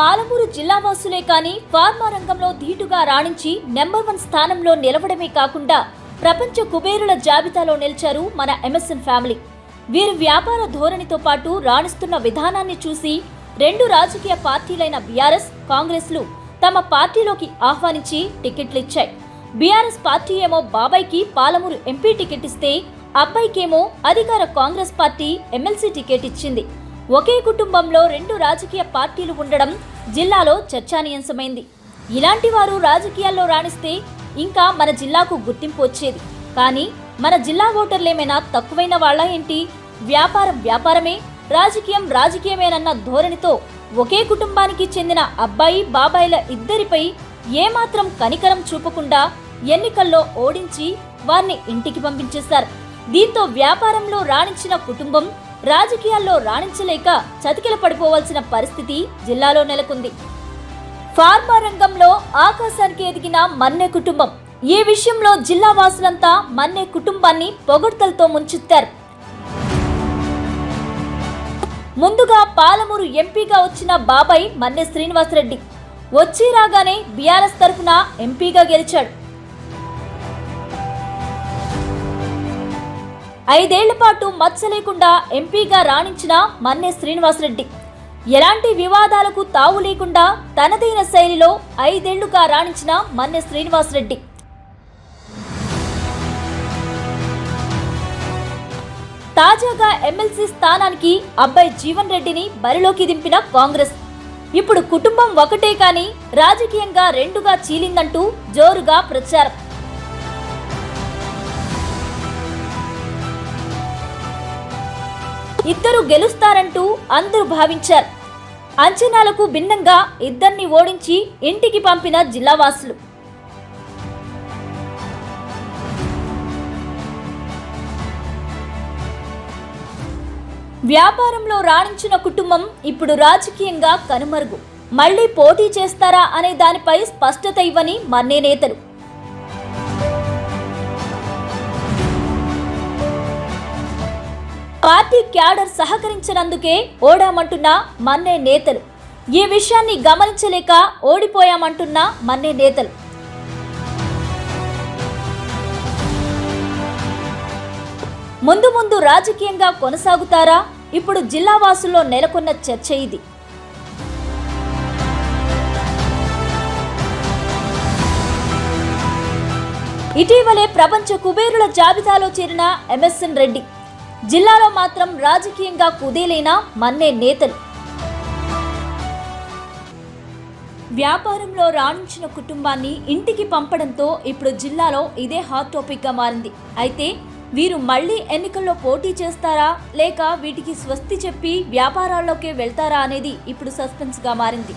పాలమూరు జిల్లా వాసులే కానీ ఫార్మా రంగంలో ధీటుగా రాణించి నెంబర్ వన్ స్థానంలో నిలవడమే కాకుండా ప్రపంచ కుబేరుల జాబితాలో నిలిచారు మన ఎంఎస్ఎన్ ఫ్యామిలీ. వీరి వ్యాపార ధోరణితో పాటు రాణిస్తున్న విధానాన్ని చూసి రెండు రాజకీయ పార్టీలైన బీఆర్ఎస్ కాంగ్రెస్లు తమ పార్టీలోకి ఆహ్వానించి టికెట్లు ఇచ్చాయి బీఆర్ఎస్ పార్టీ ఏమో బాబాయ్కి పాలమూరు ఎంపీ టికెట్ ఇస్తే అబ్బాయికేమో అధికార కాంగ్రెస్ పార్టీ ఎమ్మెల్సీ టికెట్ ఇచ్చింది. ఒకే కుటుంబంలో రెండు రాజకీయ పార్టీలు ఉండడం జిల్లాలో చర్చానీయాంశమైంది. ఇలాంటి వారు రాజకీయాల్లో రాణిస్తే ఇంకా మన జిల్లాకు గుర్తింపు వచ్చేది. కానీ మన జిల్లా ఓటర్లేమైనా తక్కువైన వాళ్ళ ఏంటి? వ్యాపారం వ్యాపారమే రాజకీయం రాజకీయమేనన్న ధోరణితో ఒకే కుటుంబానికి చెందిన అబ్బాయి బాబాయిల ఇద్దరిపై ఏమాత్రం కనికరం చూపకుండా ఎన్నికల్లో ఓడించి వారిని ఇంటికి పంపించేశారు. దీంతో వ్యాపారంలో రాణించిన కుటుంబం రాజకీయాల్లో రాణించలేక చతికిల పడిపోవాల్సిన పరిస్థితి జిల్లాలో నెలకొంది. ఫార్మా రంగంలో ఆకాశానికి ఎదిగిన మన్నె కుటుంబం. ఈ విషయంలో జిల్లా వాసులంతా మన్నె కుటుంబాన్ని పొగడ్తలతో ముంచెత్తారు. ముందుగా పాలమూరు ఎంపీగా వచ్చిన బాబాయ్ మన్నె శ్రీనివాసరెడ్డి. వచ్చి రాగానే బీఆర్ఎస్ తరఫున ఎంపీగా గెలిచాడు. ఐదేళ్ళ పాటు మచ్చ లేకుండా ఎంపీగా రాణించిన మన్నె శ్రీనివాసరెడ్డి. ఎలాంటి వివాదాలకు తావు లేకుండా తనదైన శైలిలో ఐదేళ్ళుగా రాణించిన మన్నె శ్రీనివాసరెడ్డి. తాజాగా ఎమ్మెల్సీ స్థానానికి అబ్బాయి జీవన్ రెడ్డిని బరిలోకి దింపిన కాంగ్రెస్. ఇప్పుడు కుటుంబం ఒకటే కానీ రాజకీయంగా రెండుగా చీలిందంటూ జోరుగా ప్రచారం. ఇద్దరు గెలుస్తారంటూ అందరూ భావించారు. అంచనాలకు భిన్నంగా ఇద్దరిని ఓడించి ఇంటికి పంపిన జిల్లావాసులు. వ్యాపారంలో రాణించిన కుటుంబం ఇప్పుడు రాజకీయంగా కనుమరుగు. మళ్ళీ పోటీ చేస్తారా అనే దానిపై స్పష్టత ఇవ్వని మన్నే నేతలు పార్టీ క్యాడర్ సహకరించినందుకే ఓడామంటున్న మన్నే నేతలు. ఈ విషయాన్ని గమనించలేక ఓడిపోయామంటున్న మన్నే నేతలు. ముందు ముందు రాజకీయంగా కొనసాగుతారా? ఇప్పుడు జిల్లా వాసుల్లో నెలకొన్న చర్చ ఇది. ఇటీవలే ప్రపంచ కుబేరుల జాబితాలో చేరిన ఎంఎస్ఎన్ రెడ్డి. జిల్లాలో మాత్రం రాజకీయంగా కుదేలైన మన్నే నేతలు. వ్యాపారంలో రాణించిన కుటుంబాన్ని ఇంటికి పంపడంతో ఇప్పుడు జిల్లాలో ఇదే హాట్ టాపిక్గా మారింది. అయితే వీరు మళ్ళీ ఎన్నికల్లో పోటీ చేస్తారా? లేక వీటికి స్వస్తి చెప్పి వ్యాపారాల్లోకే వెళ్తారా అనేది ఇప్పుడు సస్పెన్స్గా మారింది.